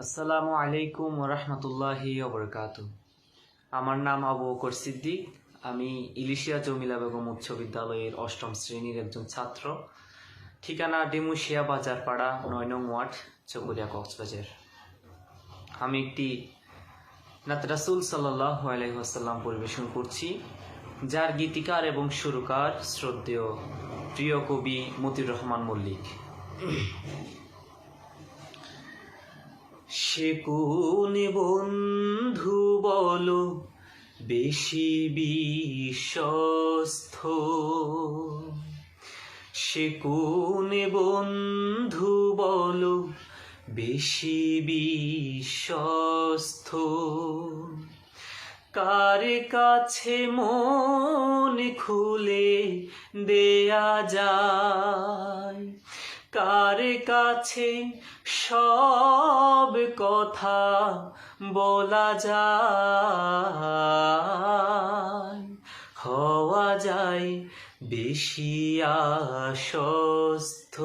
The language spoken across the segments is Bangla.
আসসালামু আলাইকুম রহমতুল্লাহি ওবরকাত আমার নাম আবু বকর সিদ্দিক। আমি ইলিশিয়া জমিলা বেগম উচ্চ বিদ্যালয়ের অষ্টম শ্রেণির একজন ছাত্র। ঠিকানা ডেমুশিয়া বাজার পাড়া নয় নং ওয়ার্ড চকুরিয়া কক্সবাজার। আমি একটি নাত রাসুল সাল্লাহ আলহিহাসাল্লাম পরিবেশন করছি, যার গীতিকার এবং সুরকার শ্রদ্ধেয় প্রিয় কবি মতির রহমান মল্লিক। সে কোন বন্ধু বলো, বেশি বিশ্বস্ত। সে কোন বন্ধু বলো, বেশি বিশ্বস্ত। কার কাছে মন খুলে দেয়া যায় কার কাছে সব কথা বলা যায়? হওয়া যায় বেশি আশ্বস্ত।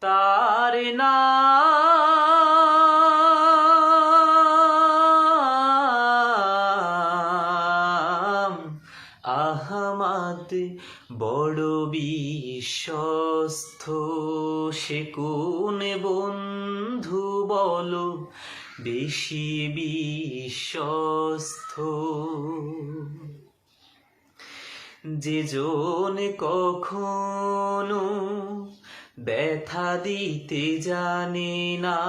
তার নাম আহমাদ বড় বিশ্বস্ত সে কোন বন্ধু বলো, বেশি বিশ্বস্ত। যে জন কখনো ব্যথা দিতে জানে না,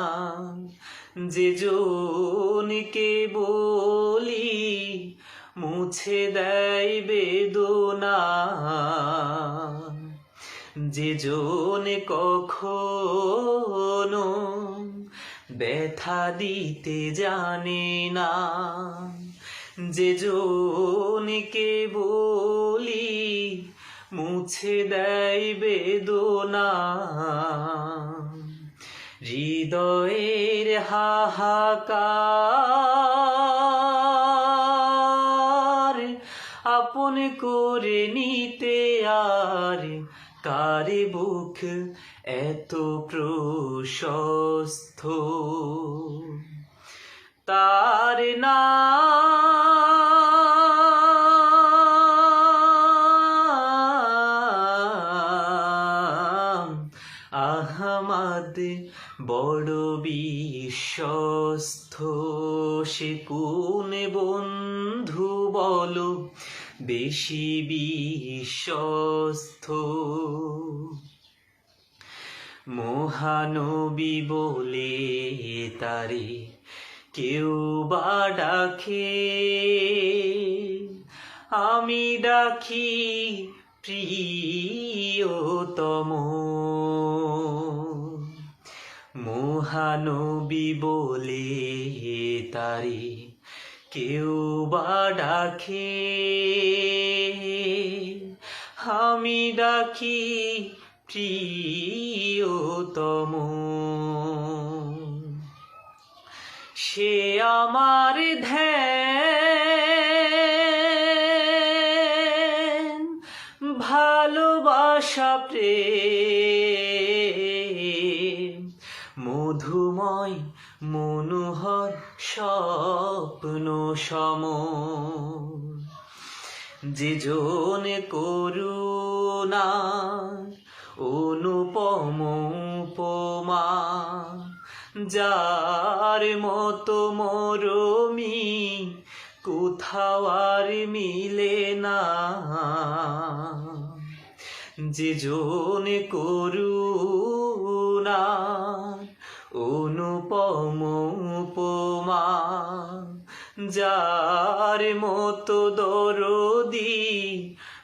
যে জনকে বলি মুছে দেয় বেদনা। যে জন কখনো ব্যথা দিতে জানে না, যে জনকে বলি মুছে দেয় বেদনা। হৃদয়ের হাহাকার আপন করে নিতে আর কারে বুক এত প্রশস্ত? তার আহমদ বড় বিশ্বস্ত। সে কোন বন্ধু বলো, বেশি বিশ্বস্ত। মহানবী বলে তারে কেউ বা ডাকে। আমি ডাকি প্রিয়তম। মহানবী বলে তারে কেউ বা ডাকে আমি ডাকি প্রিয়তম। সে আমার ধ্যান ভালোবাসা প্রেম মধুময় মনোহর স্বপ্ন সম যে জন করুণা, অনুপম উপমা, যার মতো মরমি কোথাও আর মিলে না। যে জন করুণা উপমা যার মতো দরদি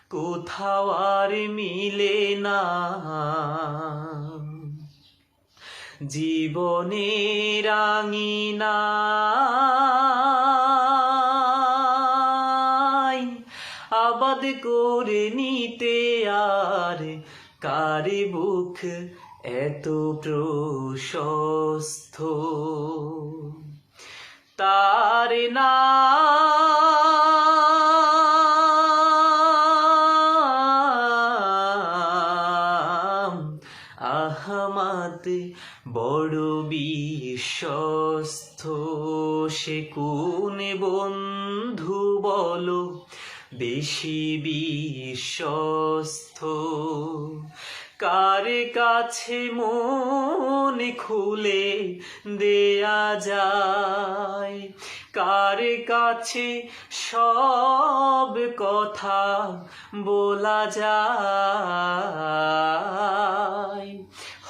কোথাও আর মিলে না। জীবনে রাঙিনা আবাদ করে নিতে আর কারি বুক এত প্রশস্ত? তার নাম আহমাদ বড় বিশ্বস্ত সে কোন বন্ধু বলো? বেশি বিশ্বস্ত কার কাছে মন খুলে দেয়া যায়? কার কাছে সব কথা বলা যায়?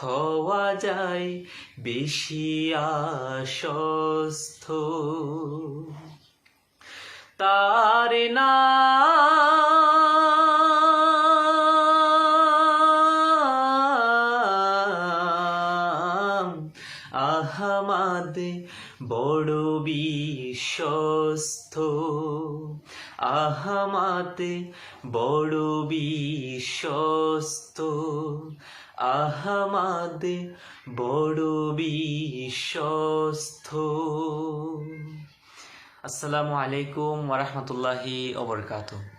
হওয়া যায় বেশি আশ্বস্ত। তার নাম আহমাদ বড় বিশ্বস্ত। আহমাদ বড় বিশ্বস্ত। আহমাদ বড় বিশ্বস্ত। আসসালামু আলাইকুম ওরহমতুল্লাহি ওবরকাতুহ